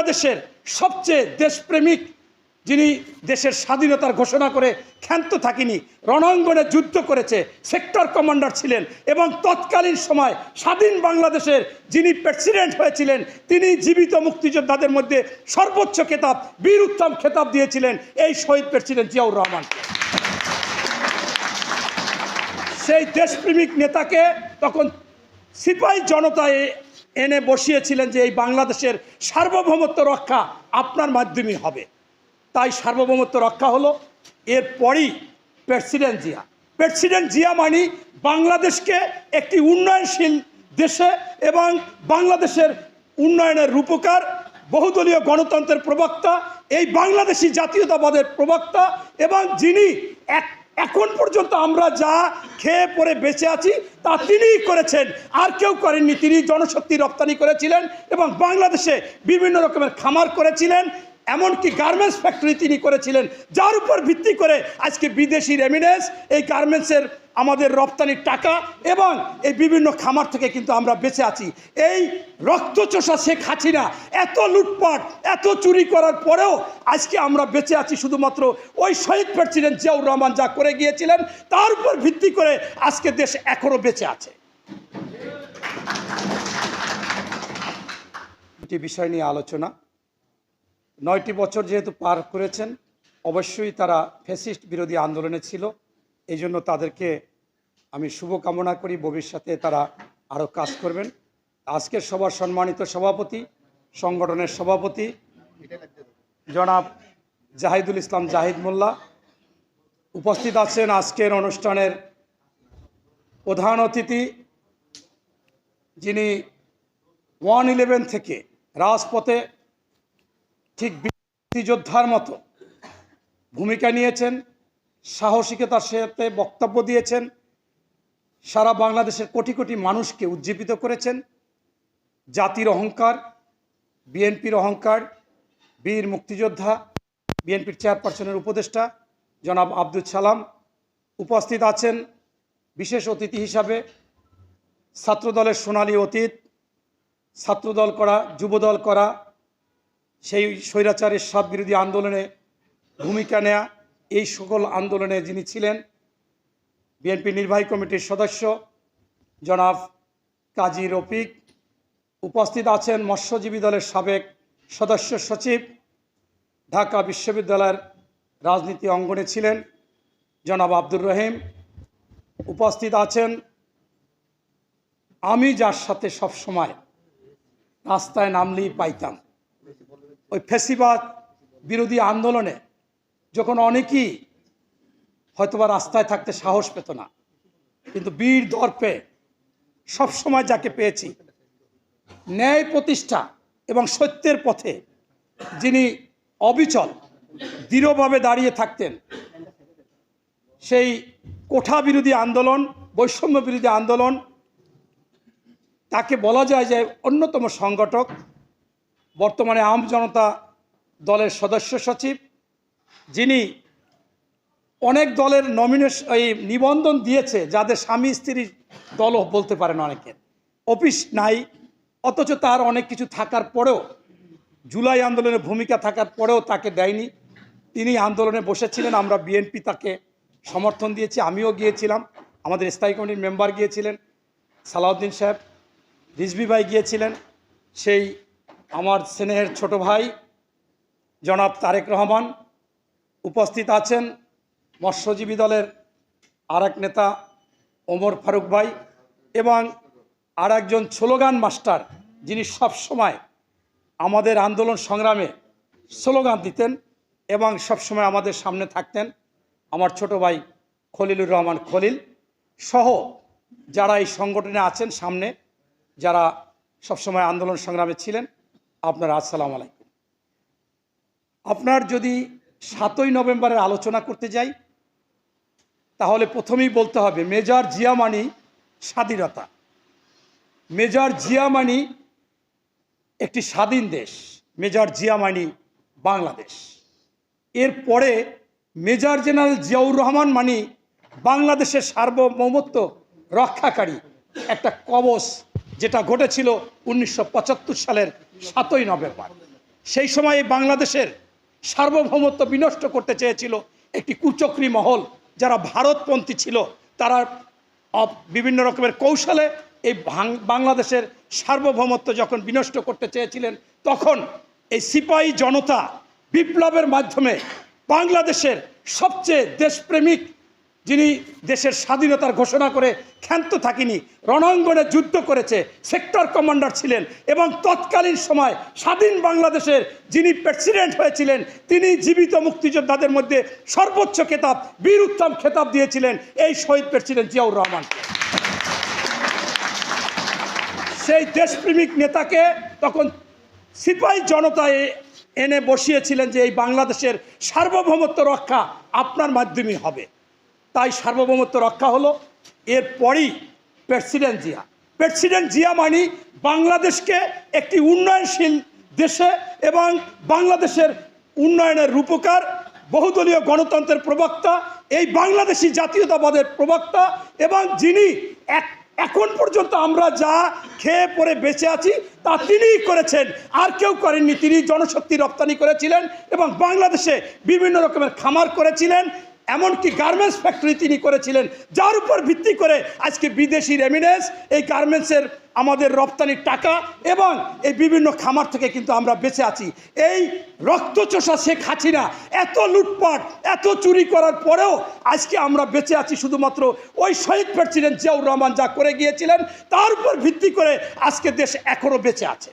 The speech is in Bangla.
বাংলাদেশের সবচেয়ে দেশপ্রেমিক যিনি দেশের স্বাধীনতার ঘোষণা করে ক্ষান্ত থাকিনি, রণাঙ্গনে যুদ্ধ করেছে, সেক্টর কমান্ডার ছিলেন এবং তৎকালীন সময় স্বাধীন বাংলাদেশের যিনি প্রেসিডেন্ট হয়েছিলেন, তিনি জীবিত মুক্তিযোদ্ধাদের মধ্যে সর্বোচ্চ খেতাব, বীর উত্তম খেতাব দিয়েছিলেন এই শহীদ প্রেসিডেন্ট জিয়াউর রহমান। সেই দেশপ্রেমিক নেতাকে তখন সিপাহী জনতায় এনে বসিয়েছিলেন যে এই বাংলাদেশের সার্বভৌমত্ব রক্ষা আপনার মাধ্যমেই হবে। তাই সার্বভৌমত্ব রক্ষা হলো। এরপরই প্রেসিডেন্ট জিয়া। প্রেসিডেন্ট জিয়া মানি বাংলাদেশকে একটি উন্নয়নশীল দেশে এবং বাংলাদেশের উন্নয়নের রূপকার, বহুদলীয় গণতন্ত্রের প্রবক্তা, এই বাংলাদেশি জাতীয়তাবাদের প্রবক্তা এবং যিনি এখন পর্যন্ত আমরা যা খেয়ে পরে বেঁচে আছি, তা তিনিই করেছেন। আর কেউ করেননি। তিনি জনশক্তি রপ্তানি করেছিলেন এবং বাংলাদেশে বিভিন্ন রকমের খামার করেছিলেন। এমনকি গার্মেন্টস ফ্যাক্টরি তিনি করেছিলেন, যার উপর ভিত্তি করে আজকে বিদেশি রেমিডেন্স, এই গার্মেন্টসের আমাদের রপ্তানির টাকা এবং এই বিভিন্ন খামার থেকে কিন্তু আমরা বেঁচে আছি। এই রক্তচোষা শেখ হাসিনা এত লুটপাট, এত চুরি করার পরেও আজকে আমরা বেঁচে আছি শুধুমাত্র ওই শহীদ প্রেসিডেন্ট জিয়াউর রহমান যা করে গিয়েছিলেন, তার উপর ভিত্তি করে আজকে দেশ এখনও বেঁচে আছে। বিষয় নিয়ে আলোচনা। নয়টি বছর যেহেতু পার করেছেন, অবশ্যই তারা ফ্যাসিস্ট বিরোধী আন্দোলনে ছিল। এই জন্য তাদেরকে আমি শুভকামনা করি, ভবিষ্যতে তারা আরও কাজ করবেন। আজকের সবার সম্মানিত সভাপতি, সংগঠনের সভাপতি জনাব জাহিদুল ইসলাম জাহিদ মোল্লা উপস্থিত আছেন আজকের অনুষ্ঠানের প্রধান অতিথি। যিনি ওয়ান ইলেভেন থেকে রাজপথে ঠিক মুক্তিযোদ্ধার মতো ভূমিকা নিয়েছেন, সাহসিকতার সাথে বক্তব্য দিয়েছেন, সারা বাংলাদেশের কোটি কোটি মানুষকে উজ্জীবিত করেছেন। জাতির অহংকার, বিএনপির অহংকার, বীর মুক্তিযোদ্ধা, বিএনপির চেয়ারপারসনের উপদেষ্টা জনাব আব্দুল সালাম উপস্থিত আছেন। বিশেষ অতিথি হিসাবে ছাত্রদলের সোনালী অতীত, ছাত্রদল করা, যুবদল করা সেই স্বৈরাচারের সব বিরোধী আন্দোলনে ভূমিকা নেয়া এই সকল আন্দোলনে যিনি ছিলেন বিএনপি নির্বাহী কমিটির সদস্য জনাব কাজী রফিক, উপস্থিত আছেন মৎস্যজীবী দলের সাবেক সদস্য সচিব, ঢাকা বিশ্ববিদ্যালয়ের রাজনীতি অঙ্গনে ছিলেন জনাব আব্দুর রহিম, উপস্থিত আছেন আমি যার সাথে সব সময় রাস্তায় নামলেই পাইতাম। ওই ফেসিবাদ বিরোধী আন্দোলনে যখন অনেকেই হয়তোবা রাস্তায় থাকতে সাহস পেত না, কিন্তু বীর দর্পে সবসময় যাকে পেয়েছি, ন্যায় প্রতিষ্ঠা এবং সত্যের পথে যিনি অবিচল, দৃঢ়ভাবে দাঁড়িয়ে থাকতেন, সেই কোঠা বিরোধী আন্দোলন, বৈষম্য বিরোধী আন্দোলন, তাকে বলা যায় যে অন্যতম সংগঠক বর্তমানে আম জনতা দলের সদস্য সচিব, যিনি অনেক দলের নমিনেশন এই নিবন্ধন দিয়েছে যাদের স্বামী স্ত্রীর দলও বলতে পারেন অনেকে। অফিস নাই, অথচ তার অনেক কিছু থাকার পরেও, জুলাই আন্দোলনের ভূমিকা থাকার পরেও তাকে দেয়নি। তিনি আন্দোলনে বসেছিলেন, আমরা বিএনপি তাকে সমর্থন দিয়েছি, আমিও গিয়েছিলাম, আমাদের স্থায়ী কমিটির মেম্বার গিয়েছিলেন, সালাউদ্দিন সাহেব, রিজভি ভাই গিয়েছিলেন, সেই আমার স্নেহের ছোট ভাই, জনাব তারেক রহমান উপস্থিত আছেন। মৎস্যজীবী দলের আর নেতা ওমর ফারুক ভাই এবং আর একজন স্লোগান মাস্টার যিনি সব সময় আমাদের আন্দোলন সংগ্রামে স্লোগান দিতেন এবং সবসময় আমাদের সামনে থাকতেন। আমার ছোট ভাই খলিলুর রহমান খলিল সহ যারা এই সংগঠনে আছেন সামনে, যারা সবসময় আন্দোলন সংগ্রামে ছিলেন আপনার আসসালাম আলাইকুম। আপনার যদি সাতই নভেম্বরের আলোচনা করতে যাই, তাহলে প্রথমেই বলতে হবে, মেজর জিয়ামানি স্বাধীনতা। মেজর জিয়ামানি একটি স্বাধীন দেশ, মেজর জিয়ামানি বাংলাদেশ। এরপরে মেজর জেনারেল জিয়াউর রহমান মানি বাংলাদেশের সার্বভৌমত্ব রক্ষাকারী একটা কবচ যেটা ঘটেছিল উনিশশো পঁচাত্তর সালের সাতই নভেম্বর। সেই সময় বাংলাদেশের সার্বভৌমত্ব বিনষ্ট করতে চেয়েছিল একটি কুচক্রী মহল, যারা ভারতপন্থী ছিল। তারা বিভিন্ন রকমের কৌশলে এই বাংলাদেশের সার্বভৌমত্ব যখন বিনষ্ট করতে চেয়েছিলেন, তখন এই সিপাহী জনতা বিপ্লবের মাধ্যমে বাংলাদেশের সবচেয়ে দেশপ্রেমিক যিনি দেশের স্বাধীনতার ঘোষণা করে ক্ষান্ত থাকিনি, রণাঙ্গনে যুদ্ধ করেছে সেক্টর কমান্ডার ছিলেন এবং তৎকালীন সময় স্বাধীন বাংলাদেশের যিনি প্রেসিডেন্ট হয়েছিলেন, তিনি জীবিত মুক্তিযোদ্ধাদের মধ্যে সর্বোচ্চ খেতাব, বীর উত্তম খেতাব দিয়েছিলেন এই শহীদ প্রেসিডেন্ট জিয়াউর রহমান। সেই দেশপ্রেমিক নেতাকে তখন সিপাহী জনতায় এনে বসিয়েছিলেন যে এই বাংলাদেশের সার্বভৌমত্ব রক্ষা আপনার মাধ্যমেই হবে। তাই সার্বভৌমত্ব রক্ষা হলো। এরপরই প্রেসিডেন্ট জিয়া। প্রেসিডেন্ট জিয়া মানি বাংলাদেশকে একটি উন্নয়নশীল দেশে এবং বাংলাদেশের উন্নয়নের রূপকার, বহুদলীয় গণতন্ত্রের প্রবক্তা, এই বাংলাদেশি জাতীয়তাবাদের প্রবক্তা এবং যিনি এক, এখন পর্যন্ত আমরা যা খেয়ে পরে বেঁচে আছি তা তিনিই করেছেন। আর কেউ করেননি। তিনি জনশক্তি রপ্তানি করেছিলেন এবং বাংলাদেশে বিভিন্ন রকমের খামার করেছিলেন। এমনকি গার্মেন্টস ফ্যাক্টরি তিনি করেছিলেন, যার উপর ভিত্তি করে আজকে বিদেশি রেমিনেন্স, এই গার্মেন্টসের আমাদের রপ্তানির টাকা এবং এই বিভিন্ন খামার থেকে কিন্তু আমরা বেঁচে আছি। এই রক্তচোষা শেখ হাসিনা এত লুটপাট, এত চুরি করার পরেও আজকে আমরা বেঁচে আছি শুধুমাত্র ওই শহীদ প্রেসিডেন্ট জিয়াউর রহমান যা করে গিয়েছিলেন, তার উপর ভিত্তি করে আজকে দেশ এখনও বেঁচে আছে।